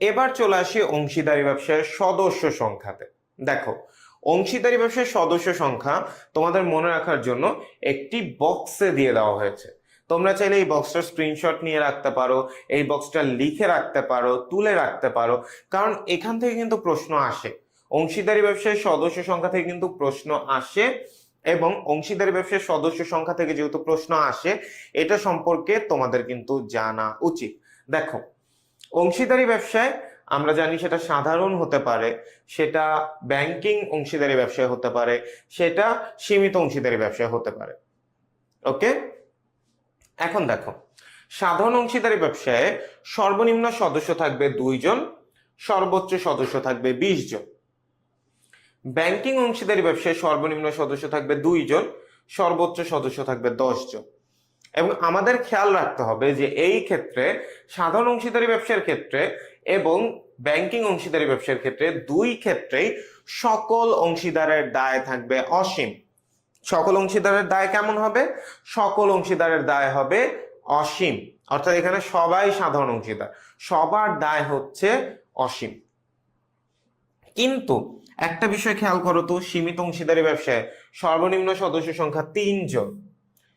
এবার চলে আসি অংশীদারি ব্যবসার সদস্য সংখ্যাতে। দেখো, অংশীদারি ব্যবসার সদস্য সংখ্যা তোমাদের মনে রাখার জন্য একটি বক্সে দিয়ে দেওয়া হয়েছে। তোমরা চাইলে এই বক্সটার স্ক্রিনশট নিয়ে রাখতে পারো, এই বক্সটা লিখে রাখতে পারো, তুলে রাখতে পারো। কারণ এখান থেকে কিন্তু প্রশ্ন আসে। অংশীদারি ব্যবসায় সদস্য সংখ্যা থেকে কিন্তু প্রশ্ন আসে এবং অংশীদারি ব্যবসার সদস্য সংখ্যা থেকে যেহেতু প্রশ্ন আসে, এটা সম্পর্কে তোমাদের কিন্তু জানা উচিত। দেখো অংশীদারি ব্যবসায়, আমরা জানি সেটা সাধারণ হতে পারে, সেটা ব্যাংকিং অংশীদারি ব্যবসায় হতে পারে, সেটা সীমিত অংশীদারি ব্যবসায় হতে পারে। ওকে এখন দেখো, সাধারণ অংশীদারি ব্যবসায় সর্বনিম্ন সদস্য থাকবে দুইজন সর্বোচ্চ সদস্য থাকবে বিশ জন। ব্যাংকিং অংশীদারি ব্যবসায় সর্বনিম্ন সদস্য থাকবে দুইজন সর্বোচ্চ সদস্য থাকবে দশ জন। এবং আমাদের খেয়াল রাখতে হবে যে এই ক্ষেত্রে সাধারণ অংশীদারি ব্যবসার ক্ষেত্রে এবং ব্যাংকিং অংশীদারি ব্যবসার ক্ষেত্রে দুই ক্ষেত্রেই সকল অংশীদারের দায় থাকবে অসীম। সকল অংশীদারের দায় কেমন হবে? সকল অংশীদারের দায় হবে অসীম। অর্থাৎ এখানে সবাই সাধারণ অংশীদার, সবার দায় হচ্ছে অসীম। কিন্তু একটা বিষয় খেয়াল করো তো, সীমিত অংশীদারি ব্যবসায় সর্বনিম্ন সদস্য সংখ্যা তিনজন।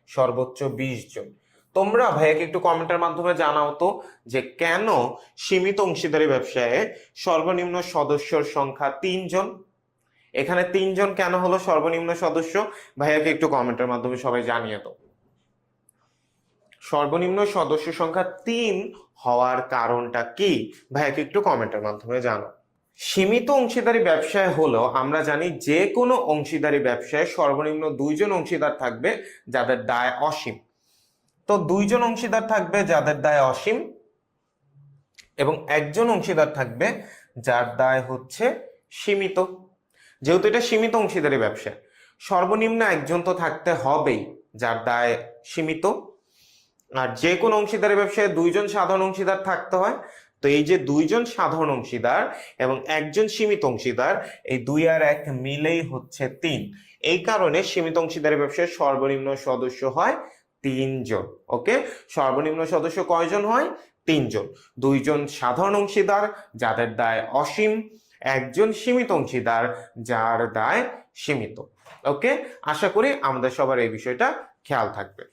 সর্বোচ্চ বিশ জন। তোমরা ভাইয়াকে একটু কমেন্টের মাধ্যমে জানাও তো যে কেন সীমিত অংশীদারি ব্যবসায় সর্বনিম্ন সদস্যর সংখ্যা তিনজন এখানে তিনজন কেন হলো সর্বনিম্ন সদস্য? ভাইয়াকে একটু কমেন্টের মাধ্যমে সবাই জানিয়ে দাও। সর্বনিম্ন সদস্য সংখ্যা তিন হওয়ার কারণটা কি? ভাইয়াকে একটু কমেন্টের মাধ্যমে জানো সীমিত অংশীদারি ব্যবসায় হলো আমরা জানি যে কোনো অংশীদারি ব্যবসায় সর্বনিম্ন দুইজন অংশীদার থাকবে যাদের দায় অসীম। তো দুইজন অংশীদার থাকবে যাদের দায় অসীম এবং একজন অংশীদার থাকবে যার দায় হচ্ছে সীমিত। যেহেতু এটা সীমিত অংশীদারি ব্যবসা, সর্বনিম্ন একজন তো থাকতে হবেই যার দায় সীমিত। আর যে কোনো অংশীদারি ব্যবসায় দুইজন সাধারণ অংশীদার থাকতে হয় তো এই যে দুইজন সাধারণ অংশীদার এবং একজন সীমিত অংশীদার, এই দুই আর এক মিলেই হচ্ছে তিন। এই কারণে সীমিত অংশীদারের ব্যবসায় সর্বনিম্ন সদস্য হয় তিনজন, ওকে? সর্বনিম্ন সদস্য কয়জন হয়? তিনজন। দুইজন সাধারণ অংশীদার, যাদের দায় অসীম। একজন সীমিত অংশীদার, যার দায় সীমিত, ওকে? আশা করি আমাদের সবার এই বিষয়টা খেয়াল থাকবে।